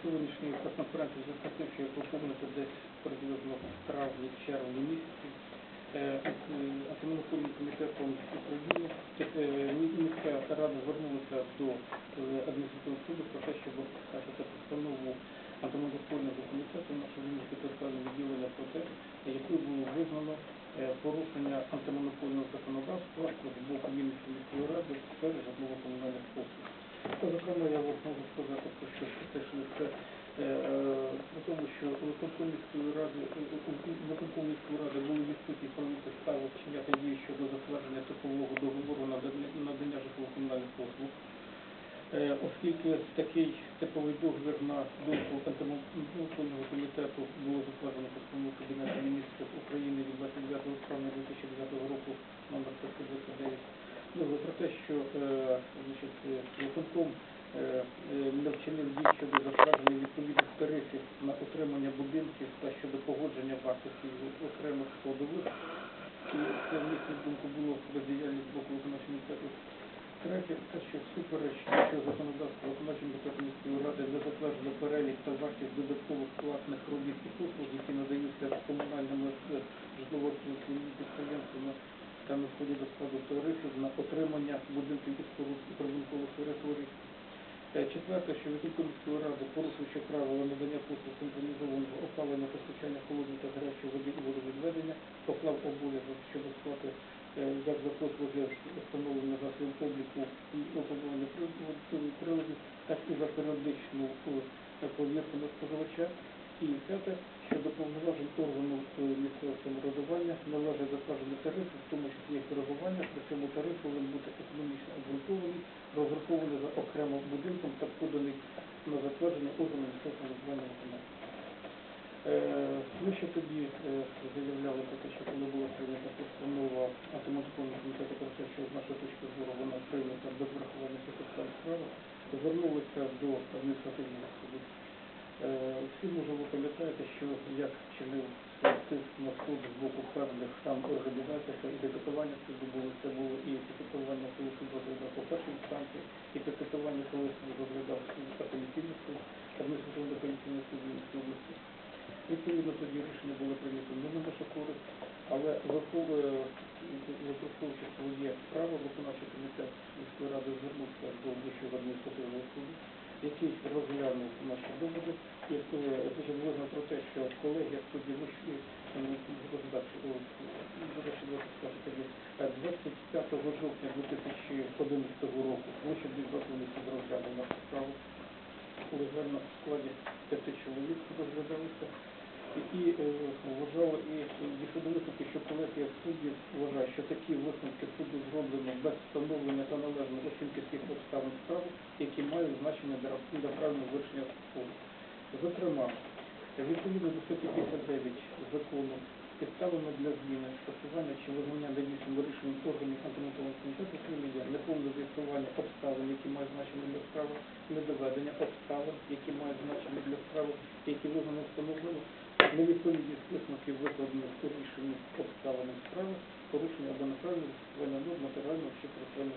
сьогоднішньої прес-конференції в зв'язку з тим, що як ви помните, десь приблизно в травні-червні місяці. Е, е, антимонопольним комітетом України е, міська рада звернулася до адміністративного суду про те, щоб скажете постанову антимонопольного комітету нашого міського відділення про те, якою було визнано порушення антимонопольного законодавства з боку Вінницької міської ради в сфері Зокрема, я вам можу сказати, про що теж лише е, при тому, що виконком міської ради е, е, міської ради були відсутні правові підстави вчиняти дії щодо затвердження типового договору надання, житлово-комунальних послуг. Е, Оскільки такий типовий договір на думку антимонопольного комітету було затверджено постановою Кабінету міністрів України від 29 травня 2009 року номер 529, ну, про те, що е, значить, е, е, е, не вчинив дій щодо затвердження відповідних тарифів на утримання будинків та щодо погодження вартості окремих складових. І це в їхню думку було бездіяльність з боку виконавчого комітету. Третє, те, що всупереч нашого законодавства виконавчим комітетом міської ради не затверджено перелік та вартість додаткових платних робіт і послуг, які надаються комунальними житлово-комунальними входять до складу тарифів на отримання будинків і споруд територій. Е, Четверте, що виконком міської ради, порушуючи правила надання послуг централізованого опалення, постачання холодної та гарячої води і водовідведення, поклав обов'язок щодо сплати е, як за послуги встановлення засобів обліку і обладнання приладів- так і за періодичну е, повірку на споживача. І п'яте, щодо повноважень органу самоврядування належить затвердження тарифу, в тому числі їх коригування, при цьому тариф повинен бути економічно обґрунтований, розрахований за окремим будинком та поданий на затвердження органу місцевого самоврядування виконання. Е, Ми ще тоді е, заявляли про те, що коли була прийнята постанова антимонопольного комітету про те, що з нашої точки зору вона прийнята без врахування всіх обставин справи, звернулися до адміністративного суду. Е, Всі може ви пам'ятаєте, що як чинив тиск на суд з боку певних там організацій, і пікетування суду було, це було і пікетування, коли суд розглядав по першій інстанції, і пікетування, коли суд розглядав апеляційний суд, адміністративно апеляційний суд Вінницької області. Відповідно, тоді рішення було прийнято не на нашу користь, але використовуючи своє право, виконавчий комітет міської ради звернувся до Вищого адміністративного суду, який розглянув наші доводи е, про те, що колегія суддів Вищої е, 25 жовтня 2011 року Вищий адміністративний суд розглянув нашу справу легально в складі п'яти чоловік розглядалися. І, е, вважали, і дійшли до висновку, що колегія суддів вважає, що такі висновки суду зроблено без встановлення та належної оцінки всіх обставин справи, які мають значення для, правильного вирішення спору. Зокрема, відповідно до статті 59 закону, підставами для зміни, скасування чи визнання недійсним рішенням органів антимонопольного комітету є неповне з'ясування обставин, які мають значення для справи, недоведення обставин, які мають значення для справи, які визнано встановлені, невідповідність висновків викладених у рішенні обставинам справи, порушення або неправильне застосування норм матеріального чи процесуального.